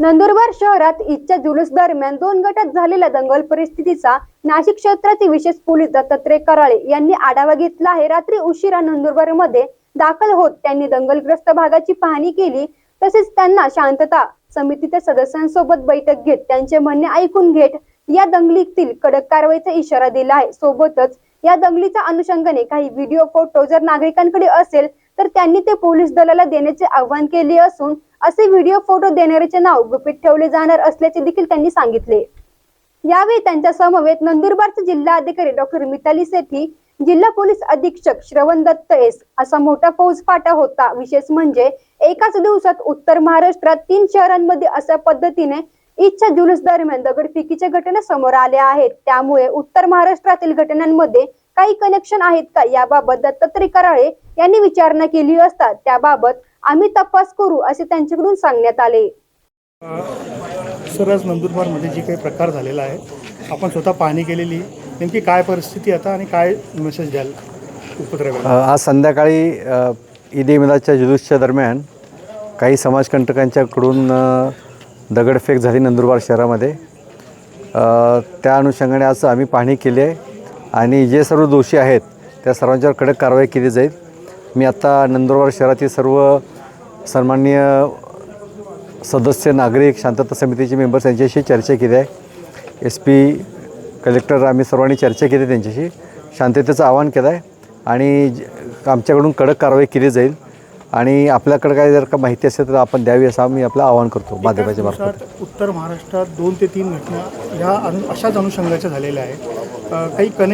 नंदुरबार शहरात ईदच्या जुलूस दरम्यान दोन गटात झालेल्या दंगल परिस्थितीचा नाशिक क्षेत्राचे विशेष पोलीस दत्तात्रय कराळे यांनी आढावा घेतला आहे. रात्री उशिरा नंदुरबारमध्ये दाखल होत त्यांनी दंगलग्रस्त भागाची पाहणी केली. तसेच त्यांना शांतता समितीच्या सदस्यांसोबत बैठक घेत त्यांचे म्हणणे ऐकून घेत या दंगलीतील कडक कारवाईचा इशारा दिला आहे. सोबतच या दंगलीच्या अनुषंगाने काही व्हिडिओ फोटो जर नागरिकांकडे असेल तर त्यांनी ते पोलीस दलाला देण्याचे आवाहन केले असून असे व्हिडिओ फोटो देणाऱ्याचे नाव गुपित ठेवले जाणार असल्याचे देखील त्यांनी सांगितले. यावेळी त्यांच्या समवेत नंदुरबारचे जिल्हा अधिकारी डॉक्टर मिताली सेठी जिल्हा पोलीस अधीक्षक श्रवण दत्त एस असा मोठा फौजफाटा होता. विशेष म्हणजे एकाच दिवसात उत्तर महाराष्ट्रात तीन शहरांमध्ये अशा पद्धतीने इच्छा जुलूस दरम्यान दगडफेकीच्या घटना समोर आल्या आहेत. त्यामुळे उत्तर महाराष्ट्रातील घटनांमध्ये काही कनेक्शन आहेत का? याबाबत दत्तात्रय कराळे यांनी विचारणा केली असता त्याबाबत आम्ही तपास करू असे त्यांच्याकडून सांगण्यात आले. सर आज नंदुरबारमध्ये जे काही प्रकार झालेला आहे आपण स्वतः पाहणी केलेली नेमकी काय परिस्थिती आता आणि काय मेसेज द्याल आज संध्याकाळी ईद ए मिलादच्या जुलूसच्या दरम्यान काही समाजकंटकांच्याकडून दगडफेक झाली नंदुरबार शहरामध्ये. अ, त्या अनुषंगाने आज आम्ही पाहणी केली आहे. आणि जे सर्व दोषी आहेत त्या सर्वांच्यावर कडक कारवाई केली जाईल. मी आता नंदुरबार शहरातील सर्व सन्माननीय सदस्य नागरिक शांतता समितीचे मेंबर्स यांच्याशी चर्चा केली आहे. एस पी कलेक्टर आम्ही सर्वांनी चर्चा केली त्यांच्याशी. शांततेचं आवाहन केलं आहे आणि ज- आमच्याकडून कडक कारवाई केली जाईल. आणि आपल्याकडे काय जर का माहिती असेल तर आपण द्यावी असं आम्ही आपलं आवाहन करतो माध्यमाच्या मार्फत. उत्तर महाराष्ट्रात दोन ते तीन घटना ह्या अनु अशाच अनुषंगाच्या झालेल्या आहेत. काही कने